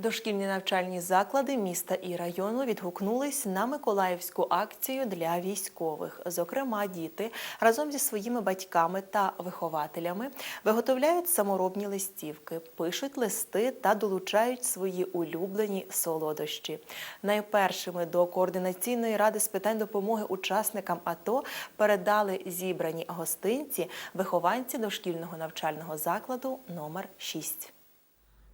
Дошкільні навчальні заклади міста і району відгукнулись на миколаївську акцію для військових. Зокрема, діти разом зі своїми батьками та вихователями виготовляють саморобні листівки, пишуть листи та долучають свої улюблені солодощі. Найпершими до координаційної ради з питань допомоги учасникам АТО передали зібрані гостинці вихованці дошкільного навчального закладу номер 6.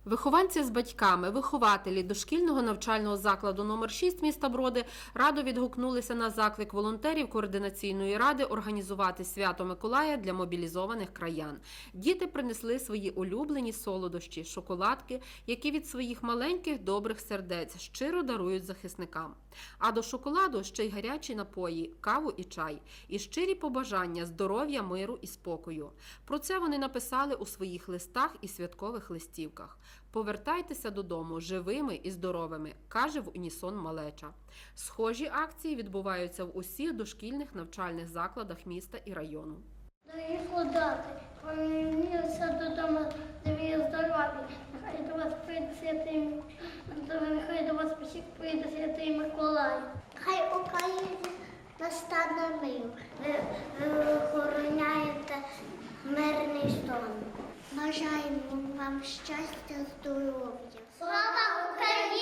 Вихованці з батьками, вихователі дошкільного навчального закладу номер 6 міста Броди радо відгукнулися на заклик волонтерів координаційної ради організувати свято Миколая для мобілізованих краян. Діти принесли свої улюблені солодощі, шоколадки, які від своїх маленьких добрих сердець щиро дарують захисникам. А до шоколаду ще й гарячі напої, каву і чай, і щирі побажання здоров'я, миру і спокою. Про це вони написали у своїх листах і святкових листівках. Повертайтеся додому живими і здоровими, каже в унісон малеча. Схожі акції відбуваються в усіх дошкільних навчальних закладах міста і району. Дорогі солдати, поверніться додому живі здорові. Нехай до вас прийде святий нехай до вас всіх прийде святий Миколай. Хай Україні настане мир. Ви, ви охороняєте мирний сон. Бажаємо вам щастя, здоров'я. Слава Україні!